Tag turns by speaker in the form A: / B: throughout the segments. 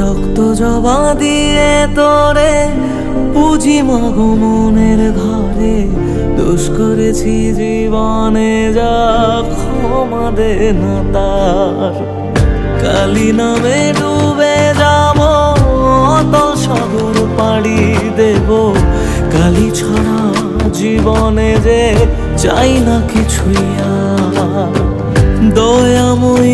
A: রক্ত জবা দিয়ে তোরে পুঁজি মাগো মনের ঘরে দোষ করেছি জীবনে যা ক্ষমা দে না তার। কালি নামে ডুবে যাব, অতল সাগর পাড়ি দেব। কালি ছাড়া জীবনে যে চাই না কিছুই দয়াময়ী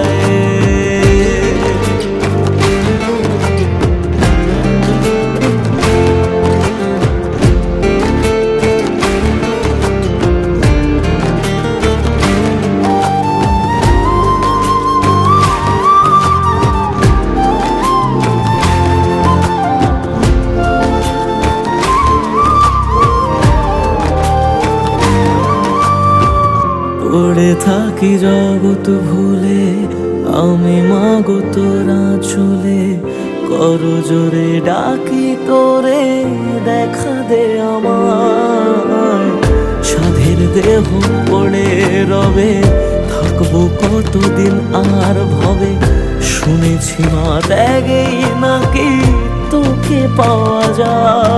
A: পড়ে থাকি জগৎ ভুলে, আমি মাগো তোরা চলে কর জোরে ডাকি তোরে, দেখা দে আমার সাধের দেহ পড়ে রবে, থাকব কতদিন আর ভবে। শুনেছি মা, ত্যাগেই নাকি তোকে পাওয়া যায়।